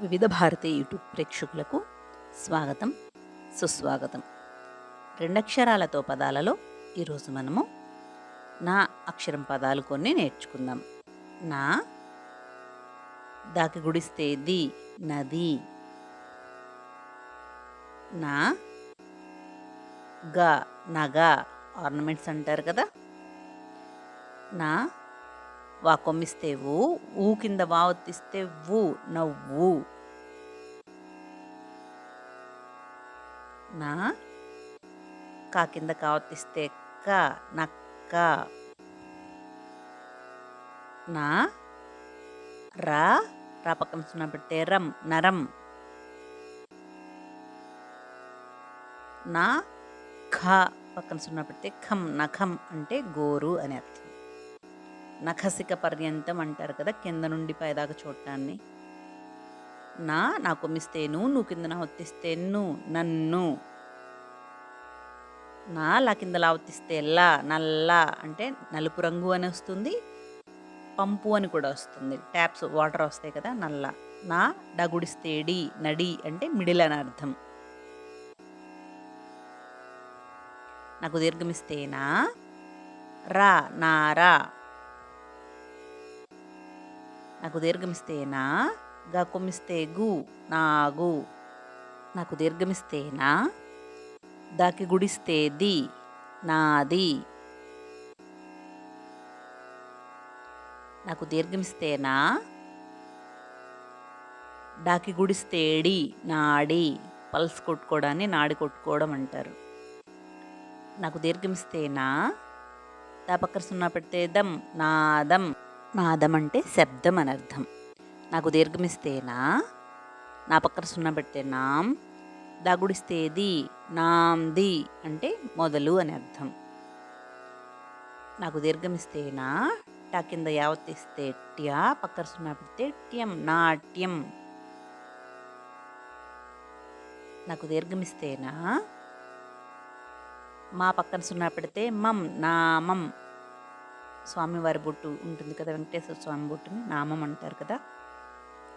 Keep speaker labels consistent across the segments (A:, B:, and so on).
A: వివిధ భారతి యూట్యూబ్ ప్రేక్షకులకు స్వాగతం సుస్వాగతం. రెండక్షరాలతో పదాలలో ఈరోజు మనము నా అక్షరం పదాలు కొన్ని నేర్చుకుందాం. నా దాకి గుడిస్తే ది నది. నా గా నగ ఆర్నమెంట్స్ అంటారు కదా. నా వా కొమ్మిస్తే ఊ ఊ కింద వావత్తిస్తే ఊ నవ్వు. నా కా కింద కావతిస్తే క నక్క. నా రా రా పక్కన సున్నా పెడితే రం నరం. నా ఖ పక్కన సున్నా పెడితే ఖం నఖం అంటే గోరు అని అర్థం. నఖసిక పర్యంతం అంటారు కదా కింద నుండి పైదాకా చూడటాన్ని. నా నా కొమ్మిస్తేను నువ్వు కింద నా ఒత్తిస్తే ను నన్ను. నా లా కింద లావతిస్తే లా నల్ల అంటే నలుపు రంగు అని వస్తుంది పంపు అని కూడా వస్తుంది. ట్యాప్స్ వాటర్ వస్తాయి కదా నల్ల. నా డగుడిస్తే డి నడి అంటే మిడిల్ అని అర్థం. నాకు దీర్ఘమిస్తేనా? రా నారా. నాకు దీర్ఘమిస్తేనా గా కొమ్మిస్తే గు నాగు. నాకు దీర్ఘమిస్తేనా దాకి గుడిస్తే ది నాది. నాకు దీర్ఘమిస్తేనా డాకి గుడిస్తేడి నాడి. పల్స్ కొట్టుకోవడాన్ని నాడి కొట్టుకోవడం అంటారు. నాకు దీర్ఘమిస్తేనా దా పక్కన సున్నా పెడితే దం నాదం నాదం అంటే శబ్దం అని అర్థం నాకు దీర్ఘమిస్తేనా? నా పక్కన సున్నా పెడితే నాం దాగుడిస్తే ది నాంది అంటే మొదలు అని అర్థం. నాకు దీర్ఘమిస్తేనా? టా కింద యావత్తిస్తే ట్యా పక్కన సున్నా పెడితే ట్యం. నాట్యం నాకు దీర్ఘమిస్తేనా? మా పక్కన సున్నా పెడితే మం. నామం స్వామివారి బొట్టు ఉంటుంది కదా వెంకటేశ్వర స్వామి బొట్టుని నామం అంటారు కదా.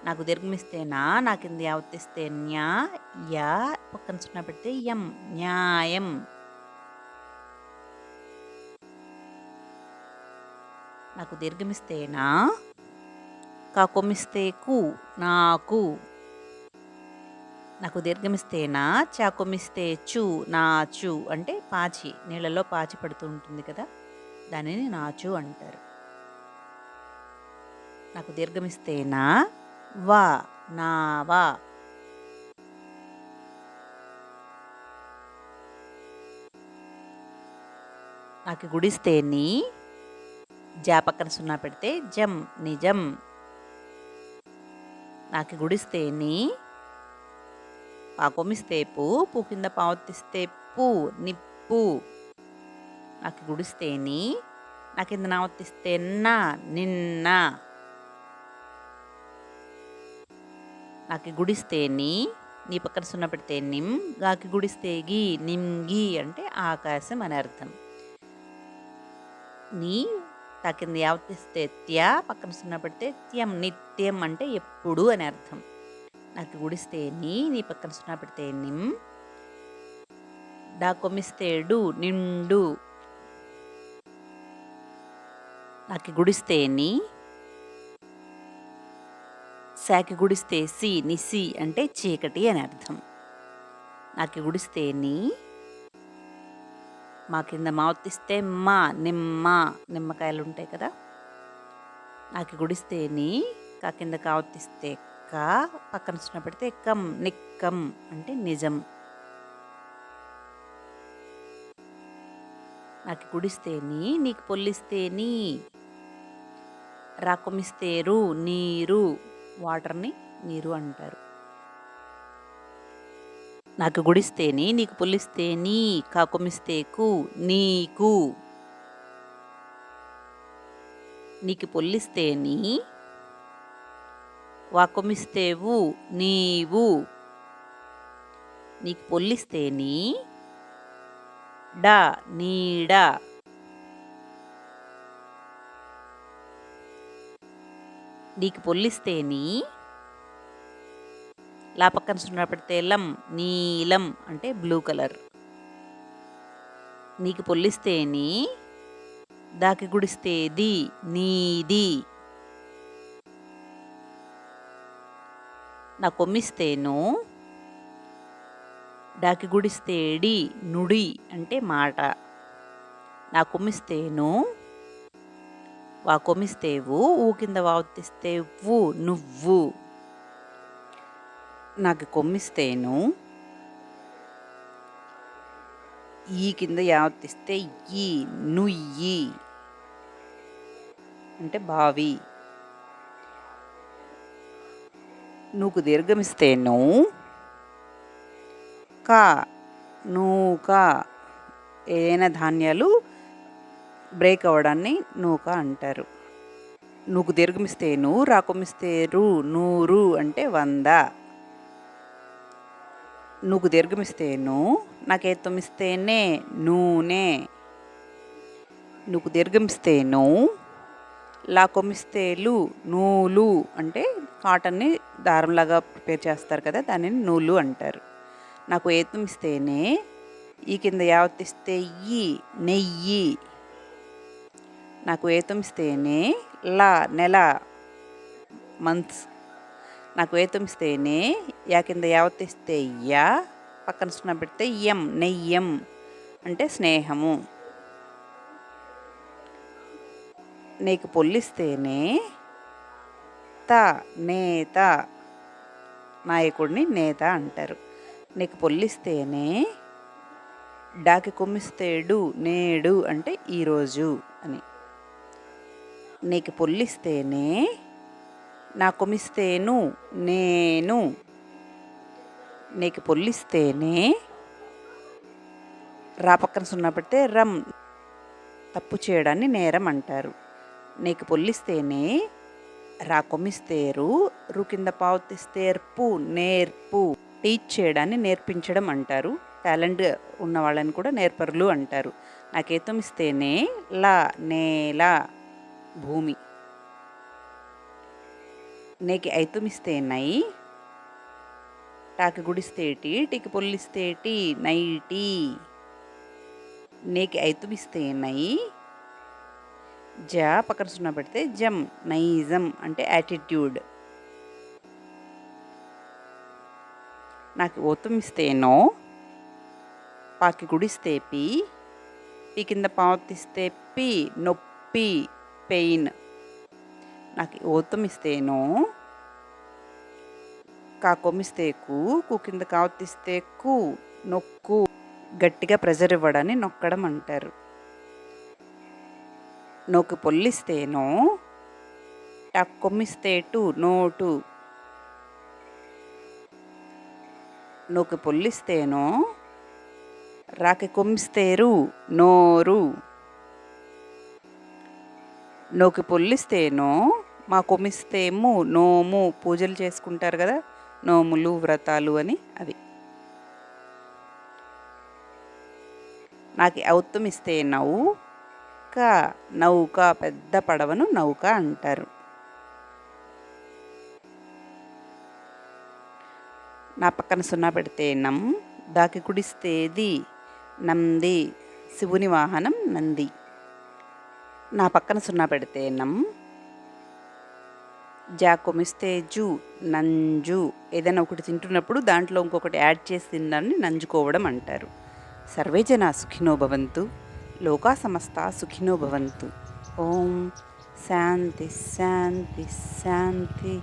A: నాకు దీర్ఘమిస్తే నా నా కింద యావత్తిస్తే న్యా యా పక్కన సున్నా పెడితే యం న్యాయం. నాకు దీర్ఘమిస్తే నా కాకొమ్మిస్తే కు నాకు. నాకు దీర్ఘమిస్తేనా నా కొమ్మిస్తే చు నాచు అంటే పాచి నీళ్ళలో పాచి పడుతూ ఉంటుంది కదా. దానిని నాచు అంటారు. నాకు దీర్ఘమిస్తేనా వా నావా నాకు గుడిస్తే నీ జా పక్కన సున్నా పెడితే జం నిజం. నాకు గుడిస్తే నీ పాకొమిస్తే పూ పూ కింద పావతిస్తే పూ నిప్పు. నాకు గుడిస్తే నీ నా కింద నావత్తిస్తే నా నిన్న. నాకు గుడిస్తే నీ నీ పక్కన సున్న పెడితే నిమ్ గాకి గుడిస్తే గి నిమ్గి అంటే ఆకాశం అని అర్థం. నీ తాకింది కింద త్యా పక్కన సున్న పెడితే త్యం నిత్యం అంటే ఎప్పుడు అని అర్థం. నాకు గుడిస్తే నీ నీ పక్కన సున్నా పెడితే నిమ్ డా కొమ్మిస్తే డు నిండు. నాకు గుడిస్తే నీ శాకి గుడిస్తే సి నిసి అంటే చీకటి అని అర్థం. నాకు గుడిస్తే నీ మా కింద మావతిస్తే మా నిమ్మ నిమ్మకాయలు ఉంటాయి కదా. నాకు గుడిస్తే నీ కా కింద కావతిస్తే కా పక్కన చిన్న పెడితే కం నిక్కం అంటే నిజం. నాకు గుడిస్తే నీ నీకు పొల్లిస్తే నీ రాకుమిస్తేరు నీరు వాటర్ని నీరు అంటారు. నాకు గుడిస్తేని నీకు పులిస్తే నీ కాకుమిస్తేకు నీకు. నీకు పొల్లిస్తే నీ వాకుమిస్తేవు నీవు. నీకు పొల్లిస్తే నీ డా నీడా. నీకు పొల్లిస్తేని లా పక్కన సున్నా పెడితే లం నీలం అంటే బ్లూ కలర్. నీకు పొల్లిస్తే నీ దాకి గుడిస్తేది నీది. నా కొమ్మిస్తేను డాకి గుడిస్తేడి నుడి అంటే మాట. నా కొమ్మిస్తేను వా కొమ్మిస్తేవు ఊ కింద వావుతిస్తేవు నువ్వు. నాకు కొమ్మిస్తేను ఈ కింద యావతిస్తే ఈ నుయ్యి. అంటే బావి. నువ్వు దీర్ఘమిస్తేను కా నూక ఏదైనా ధాన్యాలు బ్రేక్ అవ్వడాన్ని నూక అంటారు. నువ్వు దీర్ఘమిస్తేను రాకొమిస్తే రు నూరు అంటే వంద. నువ్వు దీర్ఘమిస్తేను నాకే తుమిస్తేనే నూనె నూకు దీర్ఘమిస్తేను లా కొమ్మిస్తేలు నూలు అంటే కాటన్ని దారంలాగా ప్రిపేర్ చేస్తారు కదా దానిని నూలు అంటారు. నాకు ఏతం ఈ కింద యావత్తిస్తే ఈ నెయ్యి. నాకు ఏతం లా నెల మంత్స్ నాకు ఏతం యా కింద యావతిస్తే యా పక్కన సున్నా పెడితే ఎం నెయ్యం అంటే స్నేహము. నీకు పొల్లిస్తేనే త నేత నాయకుడిని నేత అంటారు. నీకు పొల్లిస్తేనే డాకి కొమ్మిస్తేడు నేడు అంటే ఈరోజు అని. నీకు పొల్లిస్తేనే నా కొమిస్తేను నేను. నీకు పొల్లిస్తేనే రా పక్కన సున్నా పెడితే రమ్ తప్పు చేయడాన్ని నేరం అంటారు. నీకు పొల్లిస్తేనే రా కొమిస్తేరు రు కింద పావుతిస్తేర్పు నేర్పు. టీచ్ చేయడాన్ని నేర్పించడం అంటారు. టాలెంట్ ఉన్న వాళ్ళని కూడా నేర్పరులు అంటారు. నాకేతం ఇస్తేనే లా నేలా భూమి. నీకు ఐతుమిస్తేనై టాకి గుడిస్తేటి టీకి పొల్లిస్తేటి నైటి. నీకు ఐతుమిస్తేనై జ పక్కన సున్నా పెడితే జమ్ నైజం అంటే యాటిట్యూడ్. నాకు ఓతుమిస్తేనో పాకి గుడిస్తే పి పీ కింద పావతిస్తే పి నొప్పి. పెయిన్. నాకు ఓతం ఇస్తేనో కా కొమ్మిస్తే కు కు కింద కావతిస్తే కు నొక్కు గట్టిగా ప్రెజర్ ఇవ్వడాన్ని నొక్కడం అంటారు. నోకి పొల్లిస్తేనో టక్ కొమ్మిస్తేటు నోటు నోకి పొల్లిస్తేనో రాకి కొమ్మిస్తేరు నోరు నోకి పొల్లిస్తేనో మా కొమ్మిస్తేము నోము పూజలు చేసుకుంటారు కదా నోములు వ్రతాలు అని అవి. నాకు ఔత్తమిస్తే నౌక నౌక పెద్ద పడవను నౌక అంటారు. నా పక్కన సున్నా పెడితే నం దాకి కుడిస్తేది నంది శివుని వాహనం నంది. నా పక్కన సున్నా పెడితే నం. జా కొమిస్తే జు నంజు. ఏదైనా ఒకటి తింటున్నప్పుడు దాంట్లో ఇంకొకటి యాడ్ చేసి తినడాన్ని నంజుకోవడం అంటారు. సర్వే జనా సుఖినో భవంతు. లోకా సమస్త సుఖినో భవంతు. ఓం శాంతి శాంతి శాంతి.